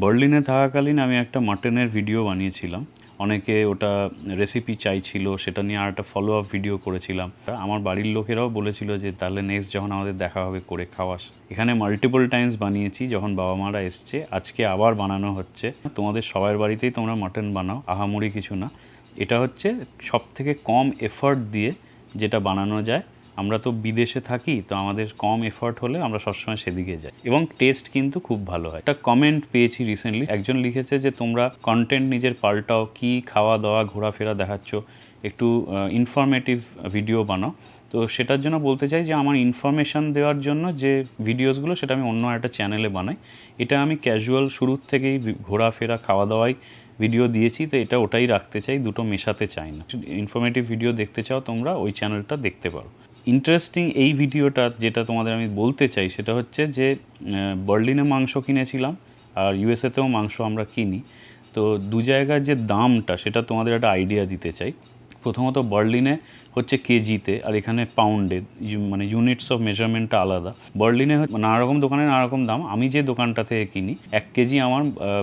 বার্লিনে থাকাকালীন আমি একটা মাটনের ভিডিও বানিয়েছিলাম। অনেকে ওটা রেসিপি চাইছিল, সেটা নিয়ে আর একটা ফলো আপ ভিডিও করেছিলাম। তা আমার বাড়ির লোকেরাও বলেছিল যে, তাহলে নেক্সট যখন আমাদের দেখা হবে, করে খাওয়াস। এখানে মাল্টিপল টাইমস বানিয়েছি, যখন বাবা মারা এসছে। আজকে আবার বানানো হচ্ছে। তোমাদের সবার বাড়িতেই তোমরা মাটন বানাও, আহামরি কিছু না। এটা হচ্ছে সব থেকে কম এফর্ট দিয়ে যেটা বানানো যায়। আমরা তো বিদেশে থাকি, তো আমাদের কম এফর্ট হলে আমরা সবসময় সেদিকে যাই। এবং টেস্ট কিন্তু খুব ভালো হয়। একটা কমেন্ট পেয়েছি রিসেন্টলি একজন লিখেছে যে, তোমরা কন্টেন্ট নিজের পাল্টাও, কি খাওয়া দাওয়া ঘোরাফেরা দেখাচ্ছ? একটু ইনফরমেটিভ ভিডিও বানাও। তো সেটার জন্য বলতে চাই যে আমার ইনফরমেশান দেওয়ার জন্য যে ভিডিওসগুলো সেটা আমি অন্য একটা চ্যানেলে বানাই। এটা আমি ক্যাজুয়াল শুরুর থেকেই ঘোরাফেরা খাওয়া দাওয়াই ভিডিও দিয়েছি, তো এটা ওটাই রাখতে চাই, দুটো মেশাতে চাই না। ইনফরমেটিভ ভিডিও দেখতে চাও, তোমরা ওই চ্যানেলটা দেখতে পারো। ইন্টারেস্টিং এই ভিডিওটা যেটা তোমাদের আমি বলতে চাই, সেটা হচ্ছে যে বার্লিনে মাংস কিনেছিলাম, আর ইউএসএতেও মাংস আমরা কিনি। তো দু জায়গার যে দামটা, সেটা তোমাদের একটা আইডিয়া দিতে চাই। প্রথমত বার্লিনে হচ্ছে কেজিতে আর এখানে পাউন্ডে মানে ইউনিটস অফ মেজারমেন্টটা আলাদা। বার্লিনে নানা রকম দোকানে নানা রকম দাম। আমি যে দোকানটা থেকে কিনি, এক কেজি আমার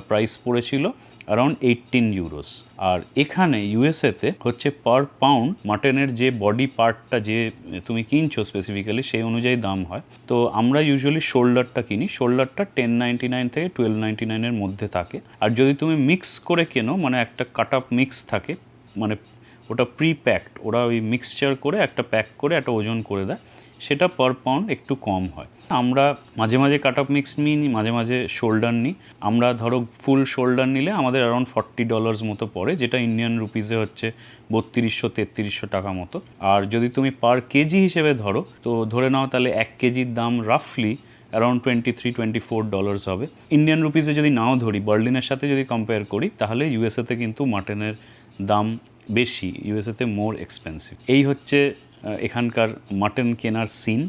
প্রাইস পড়েছিল অ্যারাউন্ড এইটিন ইউরোস আর এখানে ইউএসএতে হচ্ছে পার পাউন্ড মাটনের যে বডি পার্টটা যে তুমি কিনছো স্পেসিফিক্যালি সেই অনুযায়ী দাম হয়। তো আমরা ইউজুয়ালি শোল্ডারটা কিনি। শোল্ডারটা টেন নাইনটি নাইন থেকে টুয়েলভ নাইনটি নাইনের মধ্যে থাকে। আর যদি তুমি মিক্স করে কেনো মানে একটা কাট আপ মিক্স থাকে মানে ওটা প্রি প্যাকড ওরা ওই মিক্সচার করে একটা প্যাক করে একটা ওজন করে দেয়, সেটা পার পাউন্ড একটু কম হয়। আমরা মাঝে মাঝে কাট আপ মিক্স নিই, মাঝে মাঝে শোল্ডার নিই। আমরা ধরো ফুল শোল্ডার নিলে আমাদের অ্যারাউন্ড ফর্টি ডলার্স মতো পড়ে, যেটা ইন্ডিয়ান রুপিসে হচ্ছে বত্রিশশো, তেত্রিশশো টাকা মতো। আর যদি তুমি পার কেজি হিসেবে ধরো, তো ধরে নাও তাহলে এক কেজির দাম রাফলি around twenty three twenty four dollars হবে ইন্ডিয়ান রুপিসে যদি নাও ধরি বার্লিনের সাথে যদি কম্পেয়ার করি, তাহলে ইউএসএতে কিন্তু মাটনের দাম বেশি ইউএসএতে মোর এক্সপেন্সিভ এই হচ্ছে এখানকার মাটন কেনার সিন